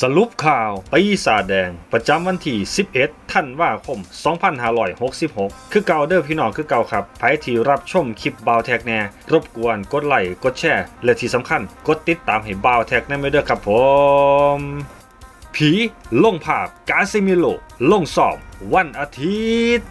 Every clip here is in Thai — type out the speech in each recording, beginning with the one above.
สรุปข่าวปีศาจแดง ประจำวันที่ 11 ธันวาคม 2566 คือเก่าเด้อพี่น้องคือเก่าครับใครที่รับชมคลิปบาวแท็กแน่ รบกวนกดไลค์กดแชร์ และที่สำคัญกดติดตามให้บาวแท็กแน่ไม่เด้อครับผม ผีลงภาพกาซิมิโล ลงสอบ วันอาทิตย์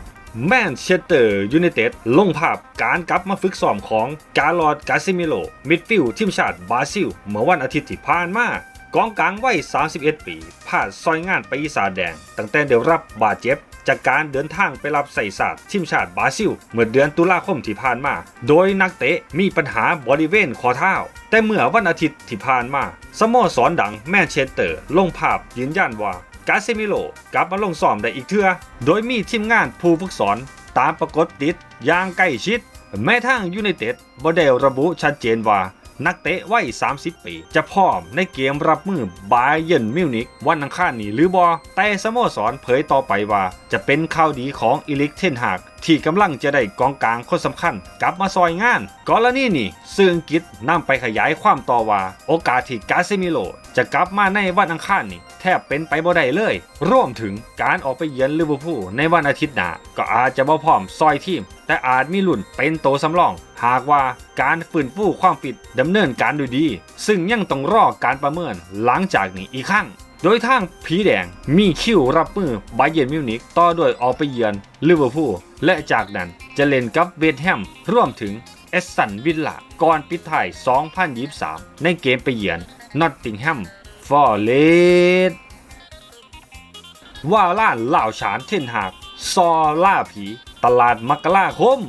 แมนเชสเตอร์ยูไนเต็ดลงภาพการกลับมาฝึกซ้อมของกาลอดกาซิมิโล มิดฟิลด์ทีมชาติบราซิล เมื่อวันอาทิตย์ที่ผ่านมา กองกลางวัย 31 ปีพลาดซอยงานไปอีสาแดง ตั้งแต่ได้รับบาดเจ็บ จากการเดินทางไปรับใส่ศาสตร์ทีมชาติบราซิล เมื่อเดือนตุลาคมที่ผ่านมา โดยนักเตะมีปัญหาบริเวณข้อเท้า แต่เมื่อวันอาทิตย์ที่ผ่านมา สโมสรดังแมนเชสเตอร์ ลงภาพยืนยันว่ากาเซมิโลกลับมาลงซ้อมได้อีกเทื่อ โดยมีทีมงานผู้ฝึกสอนตามปรากฏติดอย่างใกล้ชิด แม้ทางยูไนเต็ดบ่ได้ระบุชัดเจนว่า นักเตะวัย 30 ปี จะพร้อมในเกมรับมือบาเยิร์นมิวนิกวันอังคารนี้หรือบอแต่สโมสรเผยต่อไปว่า จะเป็นข่าวดีของอิลิกเทนหาก ที่กำลังจะได้กองกลางคนสำคัญ กลับมาซอยงานกรณีนี้ซึ่งกิษนำไปขยายความต่อว่า โอกาสที่กาเซมิโล จะกลับมาในวันอังคารนี้แทบเป็นไปบ่ได้เลยรวมถึงการออกไปเยือนลิเวอร์พูลในวันอาทิตย์หน้าก็อาจจะบ่พร้อมซอยทีม แต่อาจมีลุ่นเป็นโตสำรอง หากว่าการฟื้นฟูความฟิตดำเนินการด้วยดี ซึ่งยังต้องรอการประเมินหลังจากนี้อีกครั้งโดยทางผีแดงมีคิวรับมือบาเยนมิวนิกต่อด้วยออกไปเยือนลิเวอร์พูลและจากนั้นจะเล่นกับเบธแฮมรวมถึง เอสตันวิลล่าก่อนปิดท้าย 2023 ในเกมไปเยือนนอตติงแฮมฟอร์เรสว่าล่านเหล่าฉานเท่นหาก ซอล่าผี ตลาดมักกะลาคม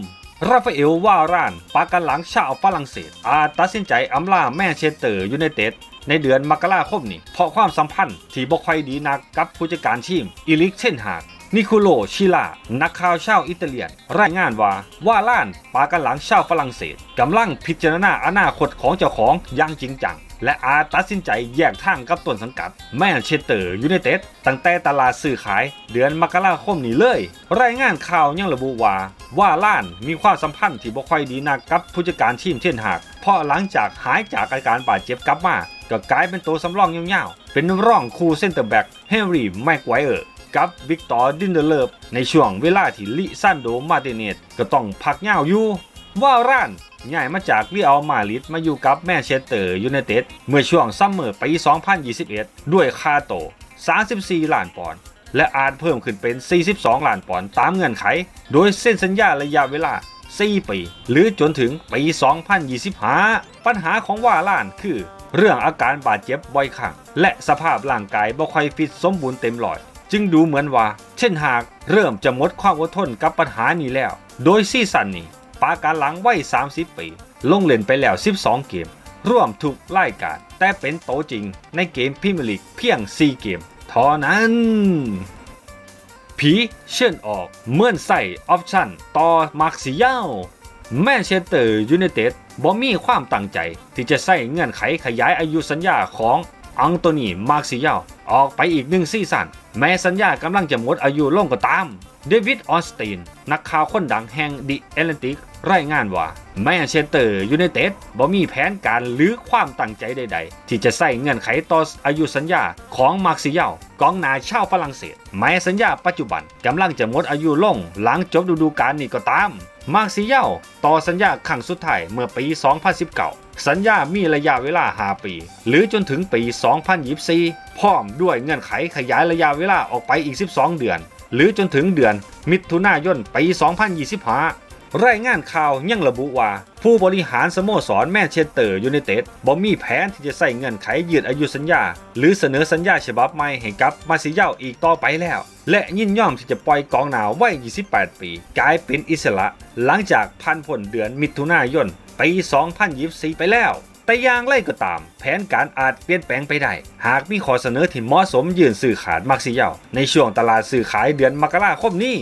ราฟาเอลวารานปากันหลังชาวฝรั่งเศส อาจตัดสินใจอำลาแมนเชสเตอร์ยูไนเต็ดในเดือนมกราคมนี้ เพราะความสัมพันธ์ที่บ่ค่อยดีนักกับผู้จัดการทีมอิลิกเช่นหาก นิโคโลชิลา นักข่าวชาวอิตาเลียน รายงานว่า ว่าล้านปากันหลังชาวฝรั่งเศสกำลังพิจารณาอนาคตของเจ้าของอย่างจริงจัง และอาจตัดสินใจแยกทางกับต้นสังกัด แมนเชสเตอร์ยูไนเต็ดตั้งแต่ตลาดซื้อขายเดือนมกราคมนี้เลย รายงานข่าวยังระบุว่า ว่าล้านมีความสัมพันธ์ที่บ่ค่อยดีนักกับผู้จัดการทีมเช่นหากเพราะหลังจากหายจากอาการบาดเจ็บกลับมาก็กลายเป็นตัวสำรองยาวๆเป็นร่องคูเซนเตอร์แบ็กเฮนรี่แม็กไวเออร์ กับวิกตอร์ดินเดเลฟในช่วงเวลาที่ลิซันโดมาเตเนตก็ต้องพักยาอยู่ว่าร้านย้ายมาจากเรียลมาดริดมาอยู่กับแมนเชสเตอร์ยูไนเต็ดเมื่อช่วงซัมเมอร์ปี 2021 ด้วยค่าโต 34 ล้านปอนด์และอาจเพิ่มขึ้นเป็น 42 ล้านปอนด์ตามเงื่อนไข โดยเส้นสัญญาระยะเวลา 4 ปี หรือจนถึงปี 2025 ปัญหาของว่าล้านคือ เรื่องอาการบาดเจ็บบ่อยครั้งและสภาพร่างกายบ่ค่อยฟิตสมบูรณ์เต็มร้อย จึงดูเหมือนว่า เช่นหากเริ่มจะหมดความอดทนกับปัญหานี้แล้ว โดยซีซั่นนี้ปาการหลังวัย 30 ปี ลงเล่นไปแล้ว 12 เกม ร่วมทุกรายการ แต่เป็นโตจริงในเกมพรีเมียร์ลีกเพียง 4 เกมเท่านั้น ผีเชิญออกเมื่อนใส่ออปชั่นต่อมาร์คซิยาลแมนเชสเตอร์ยูไนเต็ดบ่มีความตั้งใจ ที่จะใส่เงื่อนไขขยายอายุสัญญาของอังโตนีมาร์คซิยาลออกไปอีกหนึ่งซีซั่น แม้สัญญากำลังจะหมดอายุลงก็ตามเดวิดออสตินนักข่าวคนดังแห่งดิเอเลนติกรายงานว่า แมนเชสเตอร์ยูไนเต็ดบ่มีแผนการหรือความตั้งใจใดๆ ที่จะใส่เงื่อนไขต่ออายุสัญญาของมาร์คซิยาลกองหนาชาวฝรั่งเศสแม้สัญญาปัจจุบันกำลังจะหมดอายุลงหลังจบฤดูกาลนี้ก็ตาม มาร์คซิยาลต่อสัญญาครั้งสุดท้ายเมื่อปี 2019 สัญญามีระยะเวลา 5 ปี หรือจนถึงปี 2024 พร้อมด้วยเงื่อนไขขยายระยะเวลาออกไปอีก 12 เดือน หรือจนถึงเดือน มิถุนายนปี 2025 รายงานข่าวยังระบุว่า ผู้บริหารสโมสรแมนเชสเตอร์ยูไนเต็ดบ่มีแผนที่จะใส่เงื่อนไขยืดอายุสัญญา หรือเสนอสัญญาฉบับใหม่ให้กับมาซิเยาอีกต่อไปแล้ว และยินยอมที่จะปล่อยกองหนาววัย 28 ปี กลายเป็นอิสระ หลังจากพันผลเดือนมิถุนายน ปี 2024 ไปแล้ว แต่อย่างไรก็ตาม แผนการอาจเปลี่ยนแปลงไปได้ หากมีข้อเสนอที่เหมาะสมยื่นสื่อขาดมักซิเยาในช่วงตลาดสื่อขายเดือนมกราคมนี้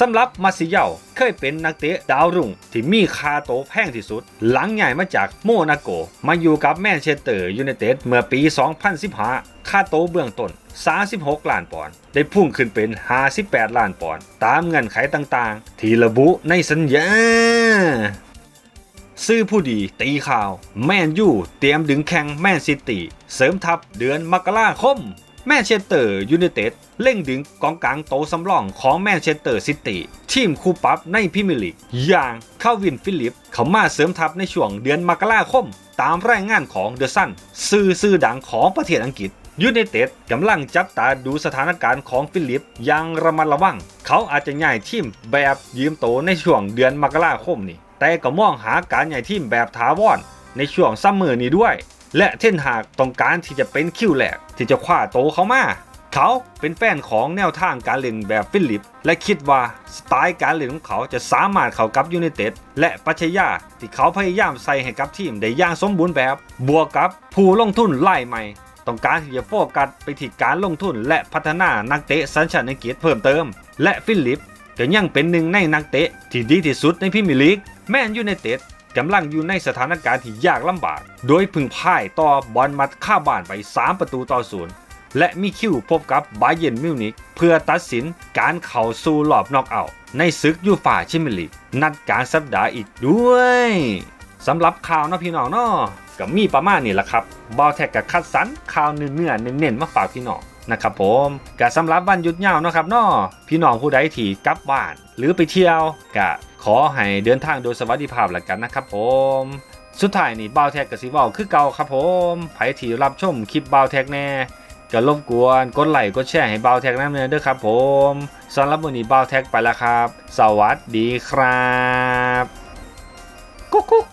สำหรับมาซิเยาเคยเป็นนักเตะดาวรุ่งที่มีคาโตแพงที่สุด หลังย้ายมาจากโมนาโก มาอยู่กับแมนเชสเตอร์ยูไนเต็ดเมื่อปี 2015 ค่าโตเบื้องต้น 36 ล้านปอนด์ได้พุ่งขึ้นเป็น 58 ล้านปอนด์ตามเงื่อนไขต่างๆ ที่ระบุในสัญญา ซื่อผู้ดีตีข่าว แมนยูเตรียมดึงแข่งแมนซิตี้เสริมทัพเดือนมกราคม แมนเชสเตอร์ยูไนเต็ดเร่งดึงกองกลางโตสำรองของแมนเชสเตอร์ซิตี้ทีมคู่ปรับในพรีเมียร์ลีกอย่างคาวินฟิลิป เขามาเสริมทัพในช่วงเดือนมกราคม ตามรายงานของเดอะซันสื่อซื่อดังของประเทศอังกฤษยูไนเต็ดกำลังจับตาดูสถานการณ์ของฟิลิปอย่างระมัดระวัง เขาอาจจะย้ายทีมแบบยืมโตในช่วงเดือนมกราคมนี้ แต่ก็มองหาการย้ายทีมแบบถาวรในช่วงซัมเมอร์นี้ด้วย และเทนหากต้องการที่จะเป็นคิวแรกที่จะคว้าโตเขามา เขาเป็นแฟนของแนวทางการเล่นแบบฟิลิป และคิดว่าสไตล์การเล่นของเขาจะสามารถเข้ากับยูไนเต็ดและปัชญาที่เขาพยายามใส่ให้กับทีมได้อย่างสมบูรณ์แบบ บวกกับผู้ลงทุนรายใหม่ต้องการที่จะโฟกัสไปที่การลงทุนและพัฒนานักเตะสัญชาติอังกฤษเพิ่มเติม และฟิลิป ก็ยังเป็นหนึ่งในนักเตะที่ดีที่สุดในพรีเมียร์ลีกแมนยูไนเต็ดกำลังอยู่ในสถานการณ์ที่ยากลำบาก โดยพึ่งพ่ายต่อบอลมัดค่าบ้านไป 3 ประตูต่อศูนย์และมีคิวพบกับบาเยนมิวนิกเพื่อตัดสินการเข้าสู่รอบนอกเอาท์ในศึกยูฟ่าแชมเปี้ยนลีกนัดกลารสัปดาห์อีกด้วย สำหรับข่าวนะพี่น้องเนาะก็มีประมาณนี้แหละครับบอลแท็กกับคัดสรรข่าวเนื้อๆเน้นๆมาฝากพี่น้องนะครับผมก็สำหรับวันหยุดยาวนะครับเนาะพี่น้องผู้ใดที่กลับบ้าน หรือไปเที่ยวก็ขอให้เดินทางโดยสวัสดิภาพแล้วกันนะครับผมสุดท้ายนี่บ่าวแท็กกับสีเว้าคือเก่าครับผมไผที่รับชมคลิปบ่าวแท็กแน่ก็รบกวนกดไลค์กดแชร์ให้บ่าวแท็กน้ำเนื้อด้วยครับผมสำหรับวันนี้บ่าวแท็กไปแล้วครับ สวัสดีครับกุ๊กกุ๊ก